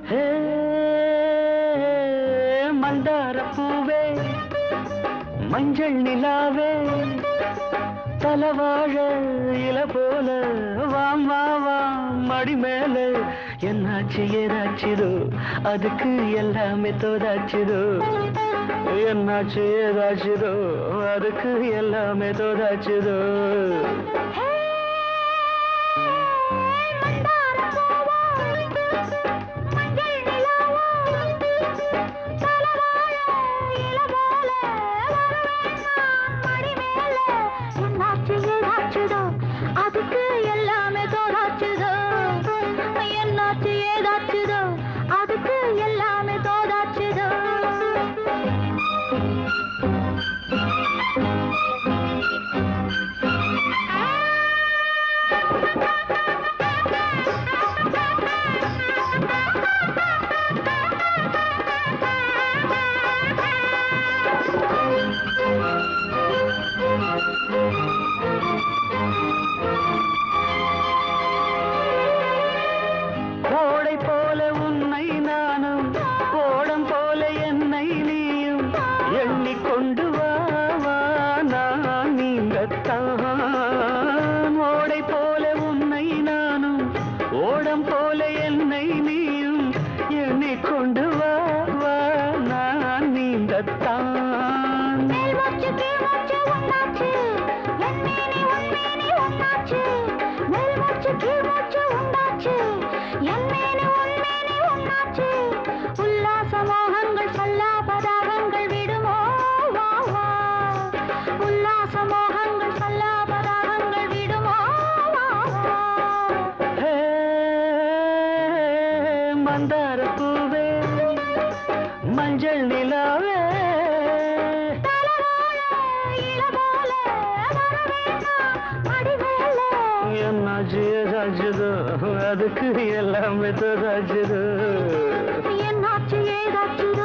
ஹே, மந்தார பூவே மஞ்சள் நிலாவே தலவாழ இல போல வாம் வா வாம் மடி மேல. என்னாச்சு ஏதாச்சுதோ? அதுக்கு எல்லாமே தோதாச்சுதோ? என்னாச்சு ஏதாச்சுதோ? அதுக்கு எல்லாமே தோதாச்சுதோ? போல என்னை நீயும் எண்ணிக்கொண்டு வா வா. நான் நீங்கத்தான் மந்தார பூவே மஞ்சள் நிலாவே. என்னாச்சு ஏதாச்சுதோ அதுக்கு எல்லாமே தோதாச்சுதோ என்னாச்சு ஏதாச்சுதோ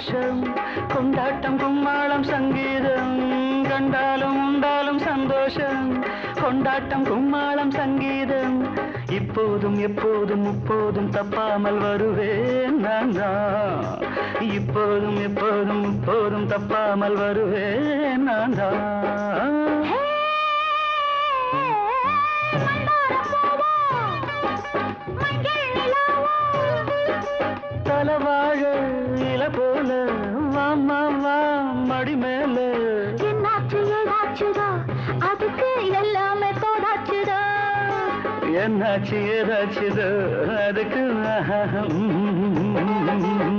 சந்தோஷம் கொண்டாட்டம் கும்மாளம் சங்கீதம் கண்டாலும் உண்டாலும் சந்தோஷம் கொண்டாட்டம் கும்மாளம் சங்கீதம் இப்போதும் எப்போதும் முப்போதும் தப்பாமல் வருவேன் நான். இப்போதும் எப்போதும் முப்போதும் தப்பாமல் வருவேன் நான் தான். தலவாழ மடி மேல. என்னாச்சு ஏதாச்சுதோ? அதுக்கு எல்லாமே தோதாச்சுதோ என்னாச்சு ஏதாச்சுதோ? அதுக்கு